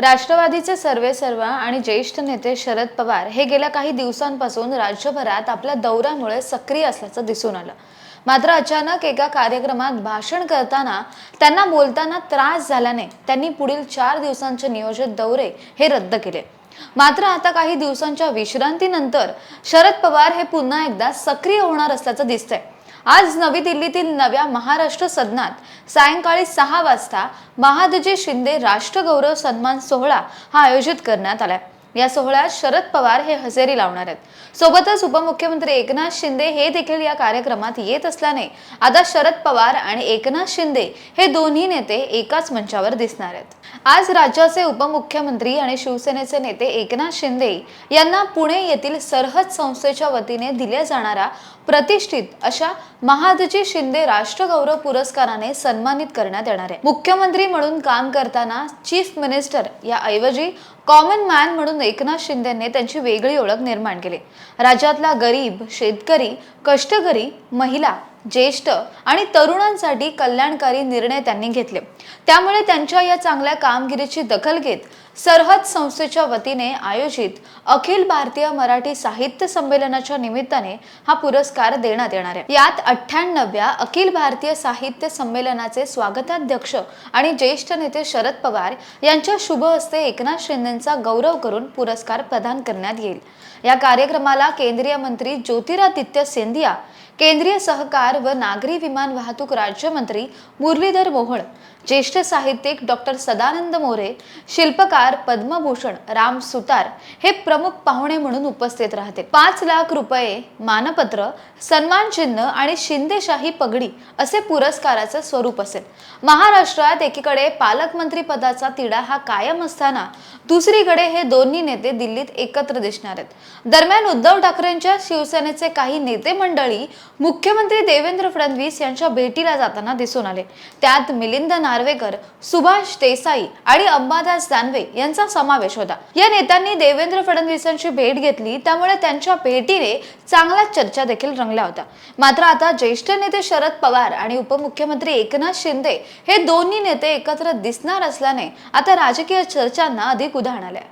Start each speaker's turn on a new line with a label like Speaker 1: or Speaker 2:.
Speaker 1: राष्ट्रवादीचे सर्वे सर्वा आणि ज्येष्ठ नेते शरद पवार हे गेल्या काही दिवसांपासून राज्यभरात आपल्या दौऱ्यामुळे सक्रिय असल्याचं दिसून आलं. मात्र अचानक एका कार्यक्रमात भाषण करताना त्यांना बोलताना त्रास झाल्याने त्यांनी पुढील चार दिवसांचे नियोजित दौरे हे रद्द केले. मात्र आता काही दिवसांच्या विश्रांतीनंतर शरद पवार हे पुन्हा एकदा सक्रिय होणार असल्याचं दिसतंय. आज नवी दिल्लीतील नव्या महाराष्ट्र सदनात सायंकाळी सहा वाजता महादजी शिंदे राष्ट्रगौरव सन्मान सोहळा हा आयोजित करण्यात आलाय. या सोहळ्यात शरद पवार हे हजेरी लावणार आहेत. सोबतच उपमुख्यमंत्री एकनाथ शिंदे हे देखील या कार्यक्रमात येत असल्याने आता शरद पवार आणि एकनाथ शिंदे हे दोन्ही नेते एकाच मंचावर दिसणार आहेत. आज राज्याचे उपमुख्यमंत्री आणि शिवसेनेचे नेते एकनाथ शिंदे यांना पुणे येथील सरहद संस्थेच्या वतीने दिल्या जाणाऱ्या प्रतिष्ठित अशा महादजी शिंदे राष्ट्रगौरव पुरस्काराने सन्मानित करण्यात येणार आहे. मुख्यमंत्री म्हणून काम करताना चीफ मिनिस्टर या ऐवजी कॉमन मॅन म्हणून एकनाथ शिंदेने त्यांची वेगळी ओळख निर्माण केली. राज्यातला गरीब शेतकरी कष्टकरी महिला ज्येष्ठ आणि तरुणांसाठी कल्याणकारी निर्णय त्यांनी घेतले. त्यामुळे त्यांच्या या चांगल्या कामगिरीची दखल घेत सरहद संस्थेच्या वतीने आयोजित अखिल भारतीय मराठी साहित्य संमेलनाच्या निमित्ताने हा पुरस्कार देण्यात येणार आहे. यात अठ्ठ्याण्णव्या अखिल भारतीय साहित्य संमेलनाचे स्वागताध्यक्ष आणि ज्येष्ठ नेते शरद पवार यांच्या शुभ हस्ते एकनाथ शिंदेचा गौरव करून पुरस्कार प्रदान करण्यात येईल. या कार्यक्रमाला केंद्रीय मंत्री ज्योतिरादित्य सिंधिया केंद्रीय सहकार व नागरी विमान वाहतूक राज्यमंत्री मुरलीधर मोहोळ ज्येष्ठ साहित्यिक डॉक्टर सदानंद मोरे शिल्पकार पद्मभूषण राम सुतार हे प्रमुख पाहुणे म्हणून उपस्थित राहते. पाच लाख रुपये मानपत्र सन्मान चिन्ह आणि शिंदेशाही पगडी असे पुरस्काराचे स्वरूप असेल. महाराष्ट्रात एकीकडे पालकमंत्री पदाचा तिढा हा कायम असताना दुसरीकडे हे दोन्ही नेते दिल्लीत एकत्र दिसणार आहेत. दरम्यान उद्धव ठाकरेंच्या शिवसेनेचे काही नेते मंडळी मुख्यमंत्री देवेंद्र फडणवीस यांच्या भेटीला जाताना दिसून आले. त्यात मिलिंद नार्वेकर सुभाष देसाई आणि अंबादास दानवे यांचा समावेश होता. या नेत्यांनी देवेंद्र फडणवीसांची भेट घेतली त्यामुळे त्यांच्या भेटीने चांगल्या चर्चा देखील रंगल्या होत्या मात्र आता ज्येष्ठ नेते शरद पवार आणि उपमुख्यमंत्री एकनाथ शिंदे हे दोन्ही नेते एकत्र दिसणार असल्याने आता राजकीय चर्चांना अधिक उधाण आल्या.